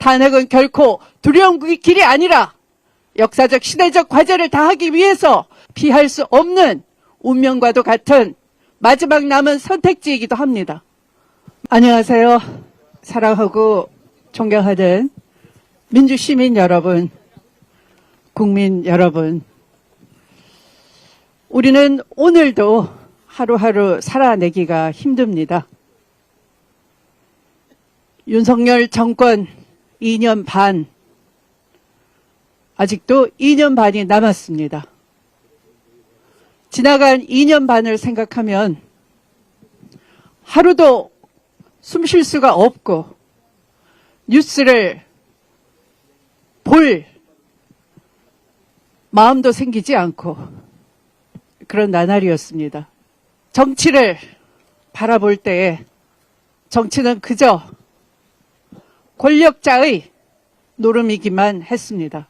탄핵은 결코 두려운 길이 아니라 역사적 시대적 과제를 다하기 위해서 피할 수 없는 운명과도 같은 마지막 남은 선택지이기도 합니다. 안녕하세요. 사랑하고 존경하는 민주시민 여러분, 국민 여러분. 우리는 오늘도 하루하루 살아내기가 힘듭니다. 윤석열 정권 2년 반, 아직도 2년 반이 남았습니다. 지나간 2년 반을 생각하면 하루도 숨 쉴 수가 없고 뉴스를 볼 마음도 생기지 않고 그런 나날이었습니다. 정치를 바라볼 때에 정치는 그저 권력자의 노름이기만 했습니다.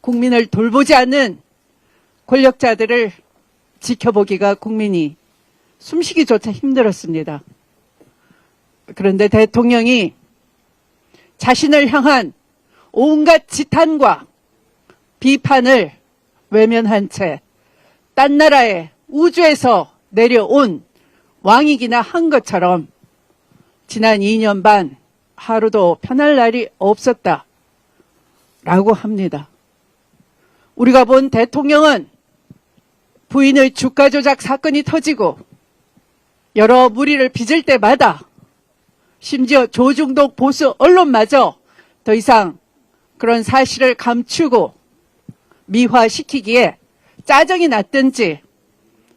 국민을 돌보지 않는 권력자들을 지켜보기가 국민이 숨쉬기조차 힘들었습니다. 그런데 대통령이 자신을 향한 온갖 지탄과 비판을 외면한 채 딴 나라의 우주에서 내려온 왕이기나 한 것처럼 지난 2년 반 하루도 편할 날이 없었다. 라고 합니다. 우리가 본 대통령은 부인의 주가 조작 사건이 터지고 여러 무리를 빚을 때마다 심지어 조중동 보수 언론마저 더 이상 그런 사실을 감추고 미화시키기에 짜증이 났든지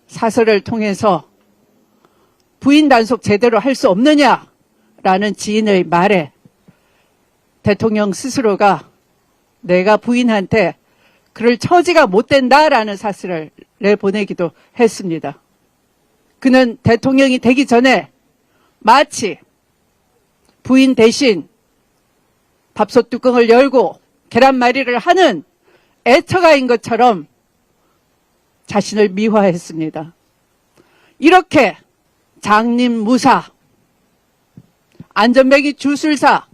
사설을 통해서 부인 단속 제대로 할 수 없느냐 라는 지인의 말에 대통령 스스로가 내가 부인한테 그럴 처지가 못 된다라는 사실을 내보내기도 했습니다. 그는 대통령이 되기 전에 마치 부인 대신 밥솥 뚜껑을 열고 계란말이를 하는 애처가인 것처럼 자신을 미화했습니다. 이렇게 장님 무사, 안전뱅이 주술사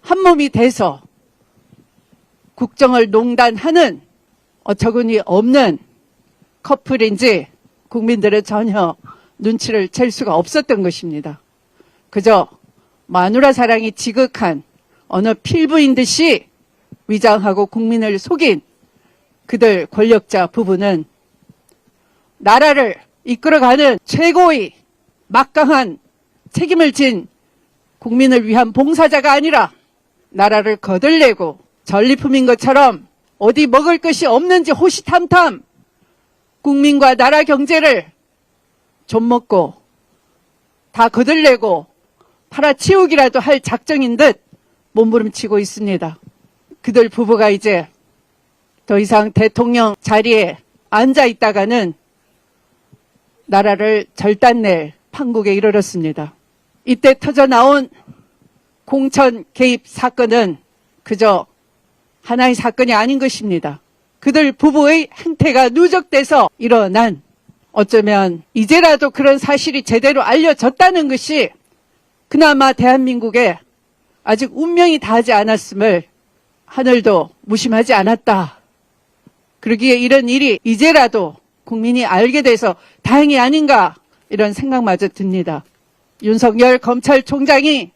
한 몸이 돼서 국정을 농단하는 어처구니 없는 커플인지 국민들은 전혀 눈치를 챌 수가 없었던 것입니다. 그저 마누라 사랑이 지극한 어느 필부인 듯이 위장하고 국민을 속인 그들 권력자 부부는 나라를 이끌어가는 최고의 막강한 책임을 진 국민을 위한 봉사자가 아니라 나라를 거들내고 전리품인 것처럼 어디 먹을 것이 없는지 호시탐탐 국민과 나라 경제를 좀 먹고 다 거들내고 팔아치우기라도 할 작정인 듯 몸부림치고 있습니다. 그들 부부가 이제 더 이상 대통령 자리에 앉아 있다가는 나라를 절단낼 판국에 이르렀습니다. 이때 터져 나온 공천 개입 사건은 그저 하나의 사건이 아닌 것입니다. 그들 부부의 행태가 누적돼서 일어난 어쩌면 이제라도 그런 사실이 제대로 알려졌다는 것이 그나마 대한민국에 아직 운명이 닿지 않았음을 하늘도 무심하지 않았다. 그러기에 이런 일이 이제라도 국민이 알게 돼서 다행이 아닌가 이런 생각마저 듭니다. 윤석열 검찰총장이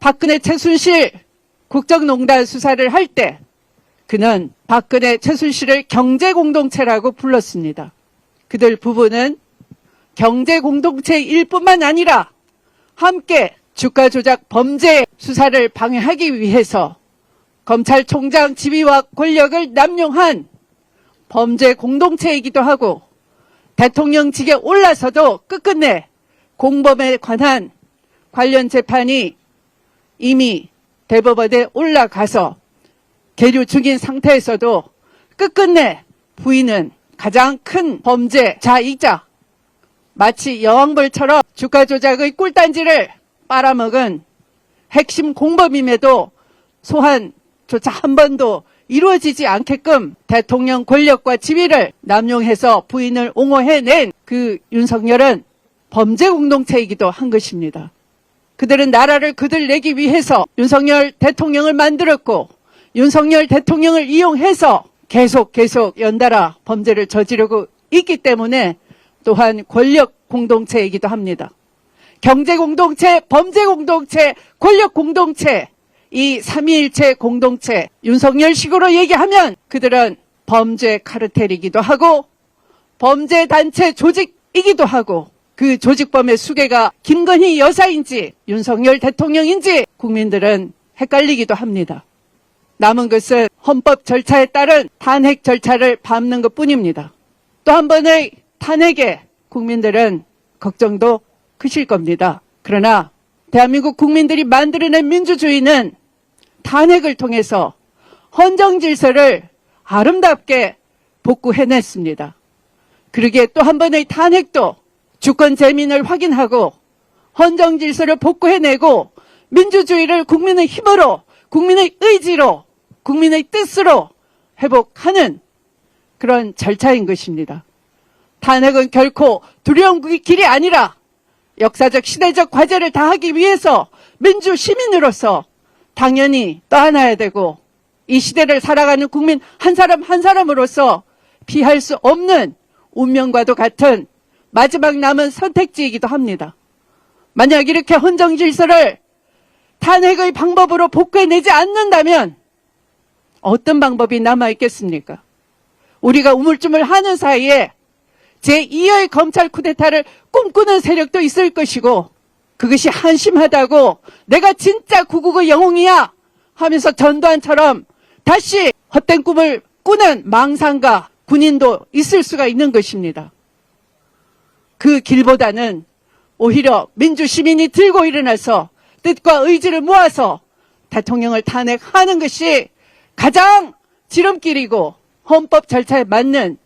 박근혜 최순실 국정농단 수사를 할 때 그는 박근혜 최순실을 경제공동체라고 불렀습니다. 그들 부부는 경제공동체일 뿐만 아니라 함께 주가 조작 범죄 수사를 방해하기 위해서 검찰총장 지위와 권력을 남용한 범죄 공동체이기도 하고 대통령직에 올라서도 끝끝내 공범에 관한 관련 재판이 이미 대법원에 올라가서 계류 중인 상태에서도 끝끝내 부인은 가장 큰 범죄자이자 마치 여왕벌처럼 주가 조작의 꿀단지를 빨아먹은 핵심 공범임에도 소환조차 한 번도 이루어지지 않게끔 대통령 권력과 지위를 남용해서 부인을 옹호해낸 그 윤석열은 범죄 공동체이기도 한 것입니다. 그들은 나라를 그들 내기 위해서 윤석열 대통령을 만들었고 윤석열 대통령을 이용해서 계속 계속 연달아 범죄를 저지르고 있기 때문에 또한 권력 공동체이기도 합니다. 경제 공동체, 범죄 공동체, 권력 공동체, 이 삼위일체 공동체, 윤석열식으로 얘기하면 그들은 범죄 카르텔이기도 하고 범죄 단체 조직이기도 하고 그 조직범의 수괴가 김건희 여사인지 윤석열 대통령인지 국민들은 헷갈리기도 합니다. 남은 것은 헌법 절차에 따른 탄핵 절차를 밟는 것 뿐입니다. 또 한 번의 탄핵에 국민들은 걱정도 크실 겁니다. 그러나 대한민국 국민들이 만들어낸 민주주의는 탄핵을 통해서 헌정 질서를 아름답게 복구해냈습니다. 그러기에 또 한 번의 탄핵도 주권 재민을 확인하고 헌정 질서를 복구해내고 민주주의를 국민의 힘으로 국민의 의지로 국민의 뜻으로 회복하는 그런 절차인 것입니다. 탄핵은 결코 두려운 길이 아니라 역사적 시대적 과제를 다하기 위해서 민주 시민으로서 당연히 떠안아야 되고 이 시대를 살아가는 국민 한 사람 한 사람으로서 피할 수 없는 운명과도 같은 마지막 남은 선택지이기도 합니다. 만약 이렇게 헌정 질서를 탄핵의 방법으로 복구해내지 않는다면 어떤 방법이 남아 있겠습니까? 우리가 우물쭈물 하는 사이에 제2의 검찰 쿠데타를 꿈꾸는 세력도 있을 것이고 그것이 한심하다고 내가 진짜 구국의 영웅이야 하면서 전두환처럼 다시 헛된 꿈을 꾸는 망상가 군인도 있을 수가 있는 것입니다. 그 길보다는 오히려 민주 시민이 들고 일어나서 뜻과 의지를 모아서 대통령을 탄핵하는 것이 가장 지름길이고 헌법 절차에 맞는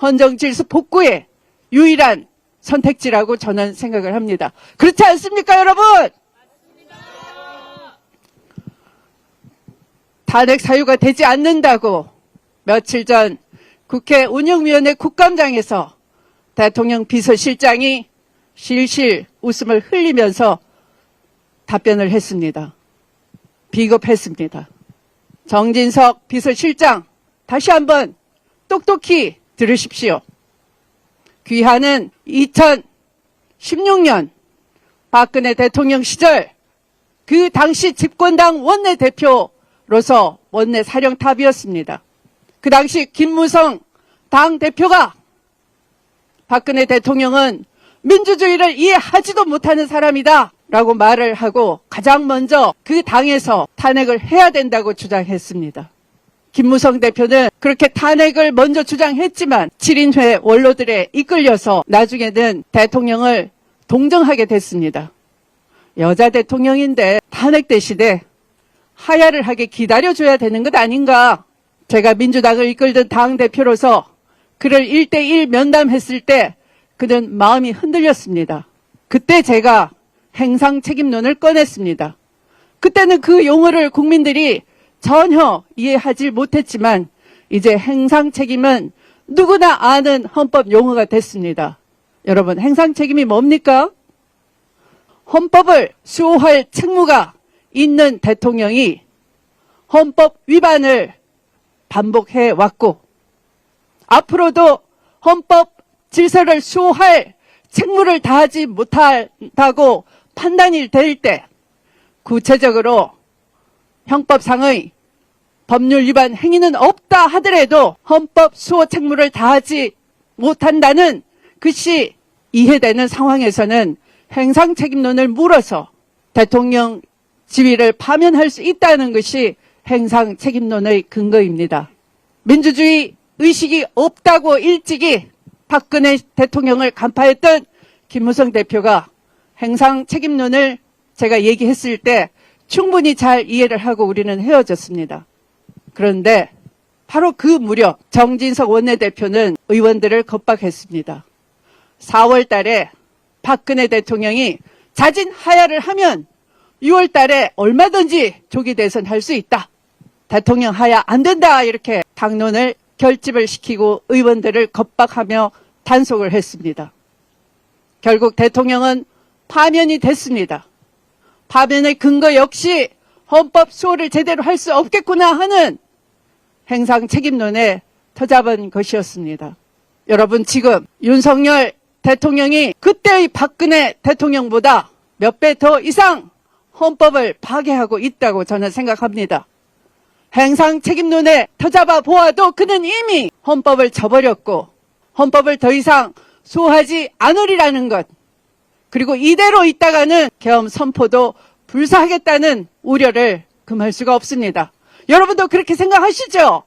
헌정 질서 복구의 유일한 선택지라고 저는 생각을 합니다. 그렇지 않습니까, 여러분? 탄핵 사유가 되지 않는다고 며칠 전 국회 운영위원회 국감장에서 대통령 비서실장이 실실 웃음을 흘리면서 답변을 했습니다. 비겁했습니다. 정진석 비서실장 다시 한번 똑똑히 들으십시오. 귀하는 2016년 박근혜 대통령 시절 그 당시 집권당 원내대표로서 원내 사령탑이었습니다. 그 당시 김무성 당 대표가 박근혜 대통령은 민주주의를 이해하지도 못하는 사람이다. 라고 말을 하고 가장 먼저 그 당에서 탄핵을 해야 된다고 주장했습니다. 김무성 대표는 그렇게 탄핵을 먼저 주장했지만 7인회 원로들에 이끌려서 나중에는 대통령을 동정하게 됐습니다. 여자 대통령인데 탄핵 대신에 하야를 하게 기다려줘야 되는 것 아닌가. 제가 민주당을 이끌던 당 대표로서 그를 1대1 면담했을 때 그는 마음이 흔들렸습니다. 그때 제가 행상 책임론을 꺼냈습니다. 그때는 그 용어를 국민들이 전혀 이해하지 못했지만 이제 행상 책임은 누구나 아는 헌법 용어가 됐습니다. 여러분, 행상 책임이 뭡니까? 헌법을 수호할 책무가 있는 대통령이 헌법 위반을 반복해 왔고 앞으로도 헌법 질서를 수호할 책무를 다하지 못한다고 판단이 될 때 구체적으로 형법상의 법률 위반 행위는 없다 하더라도 헌법 수호 책무를 다하지 못한다는 것이 이해되는 상황에서는 행상 책임론을 물어서 대통령 지위를 파면할 수 있다는 것이 행상 책임론의 근거입니다. 민주주의 의식이 없다고 일찍이 박근혜 대통령을 간파했던 김무성 대표가 행상 책임론을 제가 얘기했을 때 충분히 잘 이해를 하고 우리는 헤어졌습니다. 그런데 바로 그 무렵 정진석 원내대표는 의원들을 겁박했습니다. 4월 달에 박근혜 대통령이 자진 하야를 하면 6월 달에 얼마든지 조기 대선 할 수 있다. 대통령 하야 안 된다. 이렇게 당론을 결집을 시키고 의원들을 겁박하며 단속을 했습니다. 결국 대통령은 파면이 됐습니다. 파면의 근거 역시 헌법 수호를 제대로 할 수 없겠구나 하는 행상 책임론에 터잡은 것이었습니다. 여러분 지금 윤석열 대통령이 그때의 박근혜 대통령보다 몇 배 더 이상 헌법을 파괴하고 있다고 저는 생각합니다. 행상 책임론에 터잡아 보아도 그는 이미 헌법을 저버렸고 헌법을 더 이상 수호하지 않으리라는 것 그리고 이대로 있다가는 계엄 선포도 불사하겠다는 우려를 금할 수가 없습니다. 여러분도 그렇게 생각하시죠?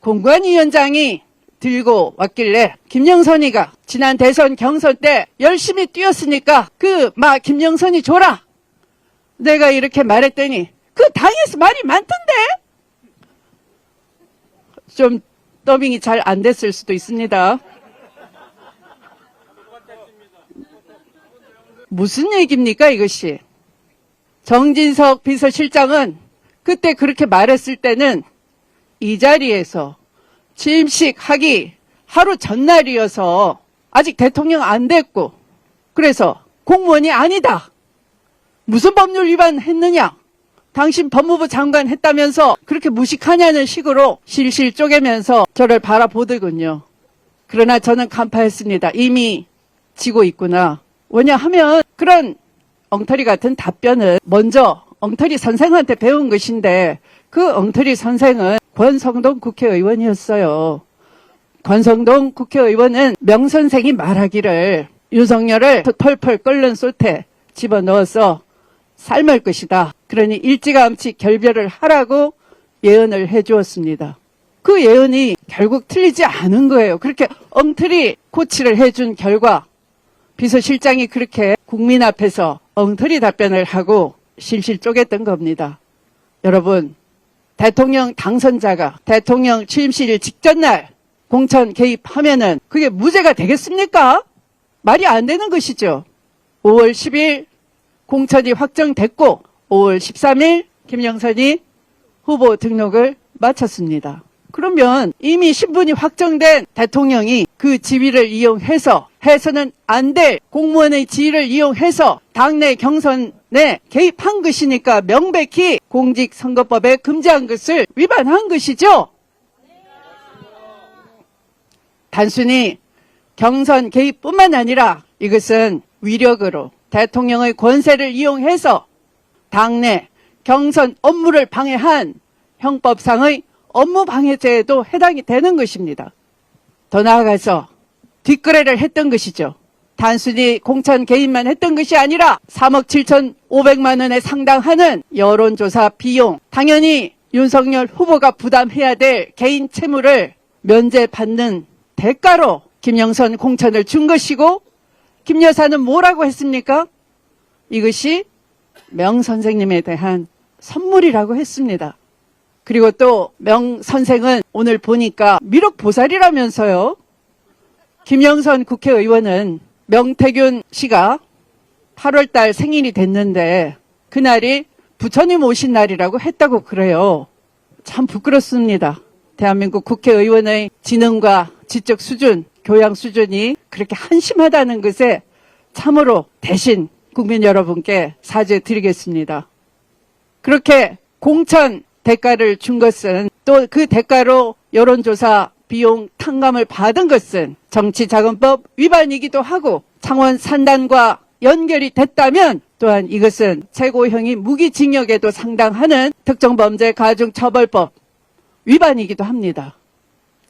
공관위원장이 들고 왔길래 김영선이가 지난 대선 경선 때 열심히 뛰었으니까 그막 김영선이 줘라. 내가 이렇게 말했더니 그 당에서 말이 많던데? 좀 더빙이 잘 안 됐을 수도 있습니다. 무슨 얘기입니까, 이것이? 정진석 비서실장은 그때 그렇게 말했을 때는 이 자리에서 취임식 하기 하루 전날이어서 아직 대통령 안 됐고, 그래서 공무원이 아니다. 무슨 법률 위반 했느냐? 당신 법무부 장관 했다면서 그렇게 무식하냐는 식으로 실실 쪼개면서 저를 바라보더군요. 그러나 저는 간파했습니다. 이미 지고 있구나. 왜냐하면 그런 엉터리 같은 답변은 먼저 엉터리 선생한테 배운 것인데 그 엉터리 선생은 권성동 국회의원이었어요. 권성동 국회의원은 명 선생이 말하기를 윤석열을 펄펄 끓는 솥에 집어넣어서 삶을 것이다. 그러니 일찌감치 결별을 하라고 예언을 해 주었습니다. 그 예언이 결국 틀리지 않은 거예요. 그렇게 엉터리 코치를 해준 결과 비서실장이 그렇게 국민 앞에서 엉터리 답변을 하고 실실 쪼갰던 겁니다. 여러분, 대통령 당선자가 대통령 취임식 직전 날 공천 개입하면은 그게 무죄가 되겠습니까? 말이 안 되는 것이죠. 5월 10일 공천이 확정됐고 5월 13일 김영선이 후보 등록을 마쳤습니다. 그러면 이미 신분이 확정된 대통령이 그 지위를 이용해서 해서는 안 될 공무원의 지위를 이용해서 당내 경선에 개입한 것이니까 명백히 공직선거법에 금지한 것을 위반한 것이죠. 단순히 경선 개입뿐만 아니라 이것은 위력으로 대통령의 권세를 이용해서 당내 경선 업무를 방해한 형법상의 업무 방해죄에도 해당이 되는 것입니다. 더 나아가서 뒷거래를 했던 것이죠. 단순히 공천 개입만 했던 것이 아니라 3억 7천5백만 원에 상당하는 여론조사 비용, 당연히 윤석열 후보가 부담해야 될 개인 채무를 면제받는 대가로 김영선 공천을 준 것이고 김 여사는 뭐라고 했습니까? 이것이 명 선생님에 대한 선물이라고 했습니다. 그리고 또 명 선생은 오늘 보니까 미륵 보살이라면서요. 김영선 국회의원은 명태균 씨가 8월달 생일이 됐는데 그날이 부처님 오신 날이라고 했다고 그래요. 참 부끄럽습니다. 대한민국 국회의원의 지능과 지적 수준, 교양 수준이 그렇게 한심하다는 것에 참으로 대신 국민 여러분께 사죄 드리겠습니다. 그렇게 공천 대가를 준 것은 또 그 대가로 여론조사 비용 탕감을 받은 것은 정치자금법 위반이기도 하고 창원 산단과 연결이 됐다면 또한 이것은 최고형이 무기징역에도 상당하는 특정범죄 가중처벌법 위반이기도 합니다.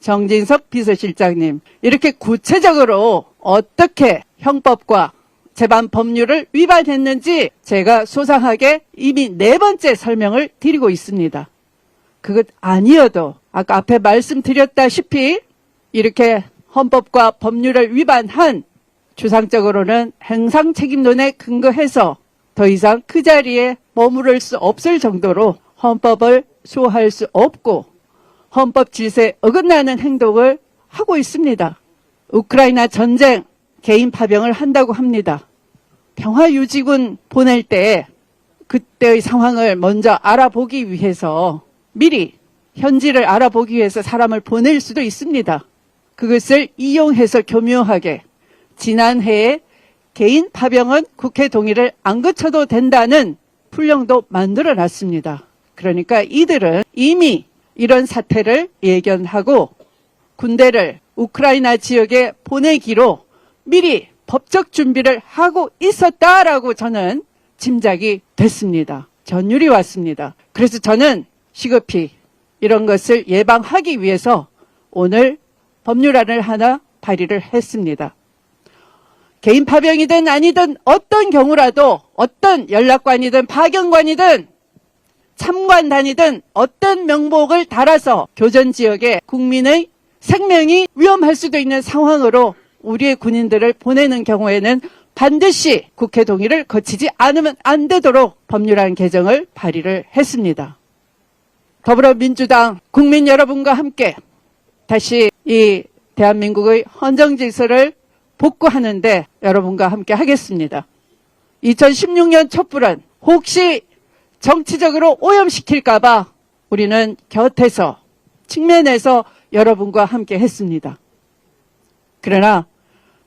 정진석 비서실장님, 이렇게 구체적으로 어떻게 형법과 재반 법률을 위반했는지 제가 소상하게 이미 네 번째 설명을 드리고 있습니다. 그것 아니어도 아까 앞에 말씀드렸다시피 이렇게 헌법과 법률을 위반한 추상적으로는 행상 책임론에 근거해서 더 이상 그 자리에 머무를 수 없을 정도로 헌법을 수호할 수 없고 헌법 질서에 어긋나는 행동을 하고 있습니다. 우크라이나 전쟁 개인 파병을 한다고 합니다. 평화유지군 보낼 때 그때의 상황을 먼저 알아보기 위해서 미리 현지를 알아보기 위해서 사람을 보낼 수도 있습니다. 그것을 이용해서 교묘하게 지난해에 개인 파병은 국회 동의를 안 거쳐도 된다는 풀령도 만들어 놨습니다. 그러니까 이들은 이미 이런 사태를 예견하고 군대를 우크라이나 지역에 보내기로 미리 법적 준비를 하고 있었다라고 저는 짐작이 됐습니다. 전율이 왔습니다. 그래서 저는 시급히 이런 것을 예방하기 위해서 오늘 법률안을 하나 발의를 했습니다. 개인 파병이든 아니든 어떤 경우라도 어떤 연락관이든 파견관이든 참관단이든 어떤 명목을 달아서 교전 지역에 국민의 생명이 위험할 수도 있는 상황으로 우리의 군인들을 보내는 경우에는 반드시 국회 동의를 거치지 않으면 안 되도록 법률안 개정을 발의를 했습니다. 더불어민주당 국민 여러분과 함께 다시 이 대한민국의 헌정 질서를 복구하는데 여러분과 함께 하겠습니다. 2016년 촛불은 혹시 정치적으로 오염시킬까봐 우리는 곁에서 측면에서 여러분과 함께 했습니다. 그러나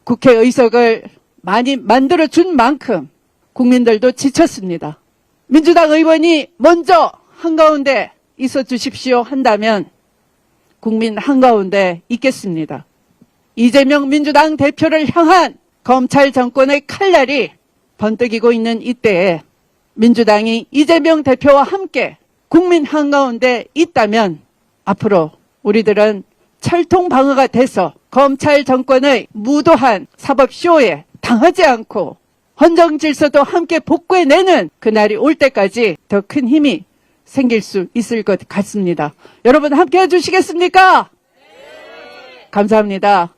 국회 의석을 많이 만들어 준 만큼 국민들도 지쳤습니다. 민주당 의원이 먼저 한가운데 있어 주십시오 한다면 국민 한가운데 있겠습니다. 이재명 민주당 대표를 향한 검찰 정권의 칼날이 번뜩이고 있는 이때에 민주당이 이재명 대표와 함께 국민 한가운데 있다면 앞으로 우리들은 철통 방어가 돼서 검찰 정권의 무도한 사법쇼에 당하지 않고 헌정 질서도 함께 복구해내는 그날이 올 때까지 더 큰 힘이 생길 수 있을 것 같습니다. 여러분 함께 해주시겠습니까? 감사합니다.